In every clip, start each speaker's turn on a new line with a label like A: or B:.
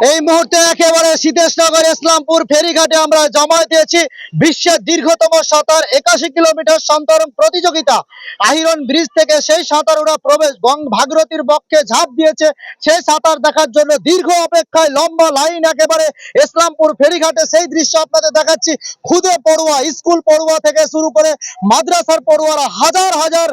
A: এই মুহূর্তে একেবারে শীতেশনগর ইসলামপুর ফেরিঘাটে আমরা জমা দিয়েছি বিশ্বের দীর্ঘতম সাঁতার একাশি কিলোমিটার সন্তরণ প্রতিযোগিতা। আহিরন ব্রিজ থেকে সেই সাঁতারুরা প্রবেশ গং ভাগরথীর বক্ষে ঝাঁপ দিয়েছে। সেই সাঁতার দেখার জন্য দীর্ঘ অপেক্ষায় লম্বা লাইন একেবারে ইসলামপুর ফেরিঘাটে সেই দৃশ্য আপনাদের দেখাচ্ছি। খুদে পড়ুয়া, স্কুল পড়ুয়া থেকে শুরু করে মাদ্রাসার পড়ুয়ারা হাজার হাজার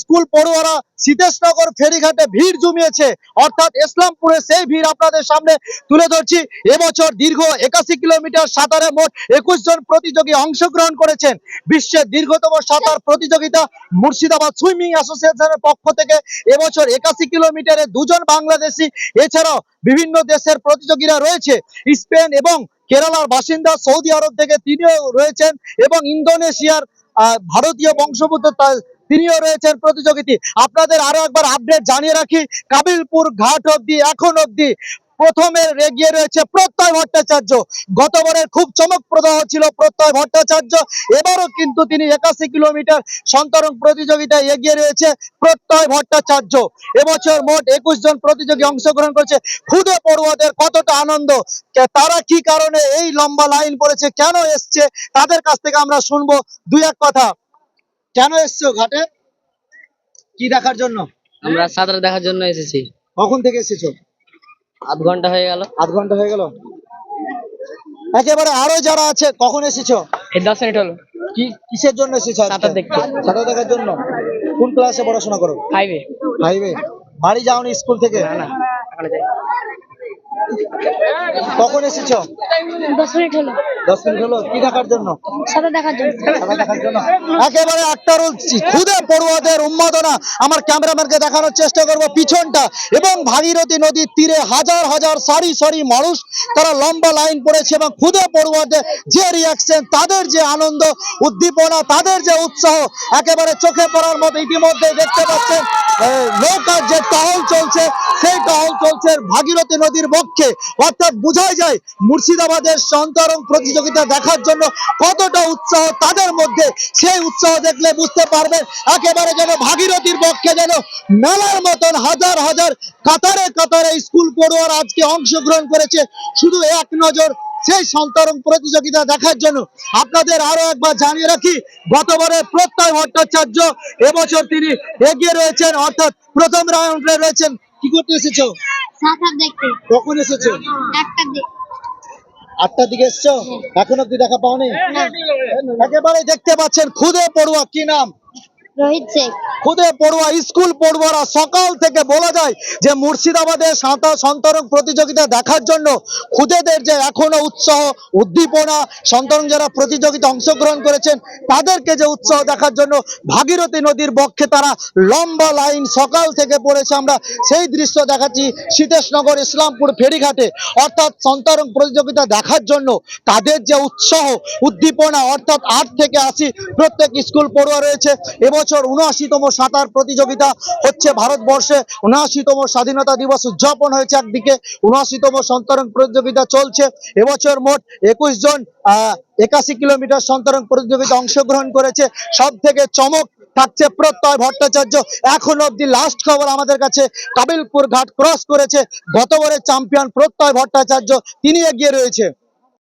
A: স্কুল পড়ুয়ারা শীতেশনগর ফেরিঘাটে ভিড় জমিয়েছে। অর্থাৎ ইসলামপুরে সেই ভিড় আপনাদের সামনে তুলে ধরছি। এবছর দীর্ঘ একাশি কিলোমিটার সাঁতারে মোট একুশ জন প্রতিযোগী অংশগ্রহণ করেছেন। বিশ্বের দীর্ঘতম সাঁতার প্রতিযোগিতা মুর্শিদাবাদ সুইমিং অ্যাসোসিয়েশনের পক্ষ থেকে এবছর একাশি কিলোমিটারে দুজন বাংলাদেশি, এছাড়াও বিভিন্ন দেশের প্রতিযোগীরা রয়েছে। স্পেন এবং কেরালার বাসিন্দা সৌদি আরব থেকে তিনিও রয়েছেন এবং ইন্দোনেশিয়ার ভারতীয় বংশোদ্ভূত তিনিও রয়েছেন প্রতিযোগিতা। আপনাদের আরও একবার আপডেট জানিয়ে রাখি, কাবিলপুর ঘাট অব্দি এখন অব্দি প্রথমে এগিয়ে রয়েছে প্রত্যয় ভট্টাচার্য। গতবারের খুব চমকপ্রদ ছিল প্রত্যয় ভট্টাচার্য, এবারও কিন্তু তিনি একাশি কিলোমিটার সন্তরণ প্রতিযোগিতায় এগিয়ে রয়েছে প্রত্যয় ভট্টাচার্য। এবছর মোট একুশ জন প্রতিযোগী অংশগ্রহণ করেছে। খুদে পড়ুয়াদের কতটা আনন্দ? তারা কি কারণে এই লম্বা লাইন পড়েছে? কেন এসছে? তাদের কাছ থেকে আমরা শুনব দুই এক কথা। কেন এসছো ঘাটে? কি দেখার জন্য?
B: আমরা সাঁতার দেখার জন্য এসেছি।
A: কখন থেকে এসেছ?
B: আধ ঘণ্টা হয়ে গেল।
A: আধ ঘণ্টা হয়ে গেল। একেবারে আরও যারা আছে কখন এসেছ?
B: এই দশ মিনিট হলো।
A: কি কিসের জন্য এসেছ
B: সাঁতার দেখতে।
A: সাঁতার দেখার জন্য? কোন ক্লাসে পড়াশোনা করো?
B: ফাইভে
A: ফাইভে বাড়ি যাওনি স্কুল থেকে?
B: না না
A: কখন এসেছ?
C: দশ মিনিট হলো।
A: দশ মিনিট হলো? কি দেখার জন্য?
C: সাঁতার দেখার জন্য।
A: খেলা দেখার জন্য। একেবারে আক্তারুল খুদে পড়ুয়াদের উন্মাদনা। আমার ক্যামেরাম্যানকে দেখানোর চেষ্টা করব পিছনটা। এবং ভাগীরথী নদীর তীরে হাজার হাজার সারি সারি মানুষ তারা লম্বা লাইন পড়েছে এবং খুদে পড়ুয়াদের যে রিয়াকশন তাদের যে আনন্দ উদ্দীপনা তাদের যে উৎসাহ একেবারে চোখে পড়ার মতো ইতিমধ্যে দেখতে পাচ্ছেন। নৌকার যে টহল চলছে, সেই টহল চলছে ভাগীরথী নদীর বক্ষে অর্থাৎ বোঝাই যায়, মুর্শিদাবাদের সন্তরণ প্রতিযোগিতা দেখার জন্য কতটা উৎসাহ তাদের মধ্যে। সেই উৎসাহ দেখলে বুঝতে পারবেন, একেবারে যেন ভাগীরথীর পক্ষে যেন মেলার মতন হাজার হাজার কাতারে কাতারে স্কুল পড়ুয়ার আজকে অংশগ্রহণ করেছে। শুধু এক নজর সেই সন্তরণ প্রতিযোগিতা দেখার জন্য আপনাদের আরও একবার জানিয়ে রাখি গতবারে প্রত্যয় ভট্টাচার্য এবছর তিনি এগিয়ে রয়েছেন অর্থাৎ প্রথম রাউন্ডে রয়েছেন। কি করতে এসেছ? কখন এসেছ? আটটার দিকে। এসছো? এখন অব্দি দেখা পাওনি? একেবারে দেখতে পাচ্ছেন খুদে পড়ুয়া কি নাম? খুদে পড়ুয়া স্কুল পড়ুয়ারা সকাল থেকে বলা যায় যে মুর্শিদাবাদের সাঁতার সন্তরণ প্রতিযোগিতা দেখার জন্য খুদেদের যে এখনও উৎসাহ, উদ্দীপনা, সন্তরণ যারা প্রতিযোগিতা অংশগ্রহণ করেছেন, তাদেরকে যে উৎসাহ দেখার জন্য ভাগীরথী নদীর বক্ষে তারা লম্বা লাইন সকাল থেকে পড়েছে আমরা সেই দৃশ্য দেখাচ্ছি সীতেশনগর ইসলামপুর ফেরিঘাটে। অর্থাৎ সন্তরণ প্রতিযোগিতা দেখার জন্য তাদের যে উৎসাহ, উদ্দীপনা, অর্থাৎ আট থেকে আশি প্রত্যেক স্কুল পড়ুয়া রয়েছে। এবছর উনআশিতম সাঁতার প্রতিযোগিতা হচ্ছে ভারতবর্ষে। উনআশিতম স্বাধীনতা দিবস উদযাপন হয়েছে একদিকে। উনআশিতম সন্তরণ প্রতিযোগিতা চলছে। এবছর মোট একুশ জন একাশি কিলোমিটার সন্তরণ প্রতিযোগিতা অংশগ্রহণ করেছে। সব থেকে চমক থাকছে প্রত্যয় ভট্টাচার্য। এখন অব্দি লাস্ট খবর আমাদের কাছে কাবিলপুর ঘাট ক্রস করেছে। গতবারের চ্যাম্পিয়ন প্রত্যয় ভট্টাচার্য, তিনি এগিয়ে রয়েছে।